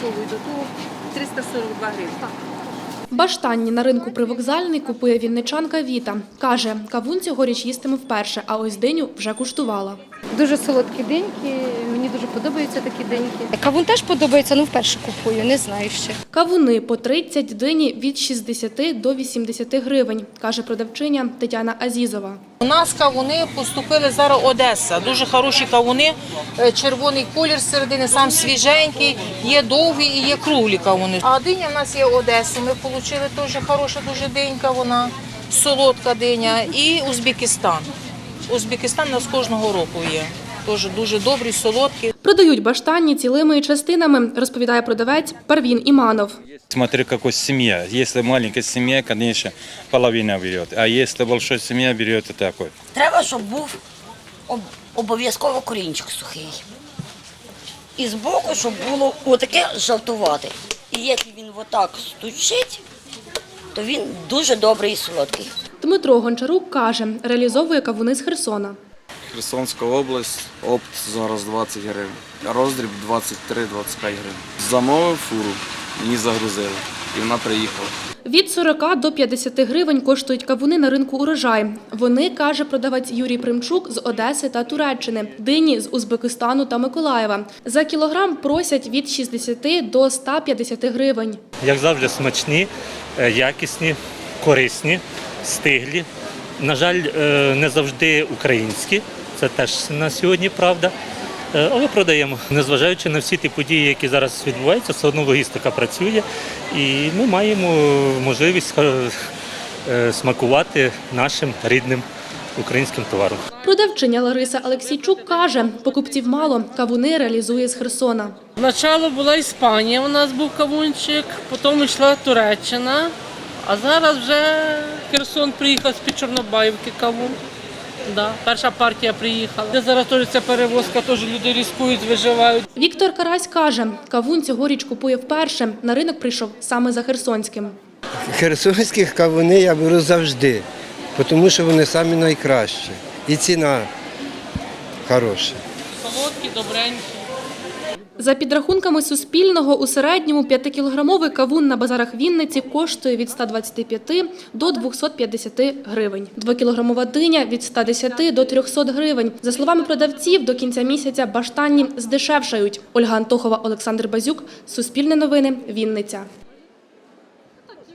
фасовую, то ту 342 гривні. Баштанні на ринку привокзальний купує вінничанка Віта. Каже, кавун цьогоріч їстиме вперше, а ось диню вже куштувала. Дуже солодкі деньки, мені дуже подобаються такі деньки. Кавун теж подобається, ну вперше купую, не знаю ще. Кавуни по 30, дині від 60 до 80 гривень, каже продавчиня Тетяна Азізова. У нас кавуни поступили зараз Одеса. Дуже хороші кавуни, е, червоний колір середини, сам свіженький, є довгі і є круглі кавуни. А диня в нас є Одеса. Ми отримали теж хороша дуже динька, вона солодка диня. І Узбекистан. Узбекистан у нас кожного року є. Теж дуже добрі, солодкі. Продають баштанні цілими частинами, розповідає продавець Парвін Іманов. Смотри, какой семья. Если маленькая семья, конечно, половина берет. А если большая семья берет, то такой. Треба, щоб був обов'язково корінчик сухий. І збоку, щоб було отаке жовтувате. І як він отак стучить, то він дуже добрий і солодкий. Дмитро Гончарук каже, реалізовує кавуни з Херсона. Херсонська область, опт зараз 20 гривень, роздріб 23-25 гривень. Замовив фуру, її загрузили, і вона приїхала. Від 40 до 50 гривень коштують кавуни на ринку урожай. Вони, каже продавець Юрій Примчук, з Одеси та Туреччини, дині з Узбекистану та Миколаєва. За кілограм просять від 60 до 150 гривень. як завжди, смачні, е, якісні, корисні, стиглі. На жаль, е, не завжди українські. Це теж на сьогодні правда. Е, Але продаємо. Незважаючи на всі ті події, які зараз відбуваються, все одно логістика працює, і ми маємо можливість е, е, смакувати нашим рідним українським товаром. Продавчиня Лариса Олексійчук каже, покупців мало, кавуни реалізує з Херсона. Спочатку була Іспанія, у нас був кавунчик, потім йшла Туреччина, а зараз вже Херсон приїхав з-під Чорнобаївки кавун. Да, перша партія приїхала. Де зараз теж ця перевозка, теж люди різкують, виживають. Віктор Карась каже, кавун цьогоріч купує вперше. На ринок прийшов саме за Херсонським. Херсонських кавуни я беру завжди, тому що вони самі найкращі. І ціна хороша. Солодкі, добренькі. За підрахунками Суспільного, у середньому 5-кілограмовий кавун на базарах Вінниці коштує від 125 до 250 гривень. 2-кілограмова диня – від 110 до 300 гривень. За словами продавців, до кінця місяця баштанні здешевшають. Ольга Антохова, Олександр Базюк, Суспільне новини, Вінниця.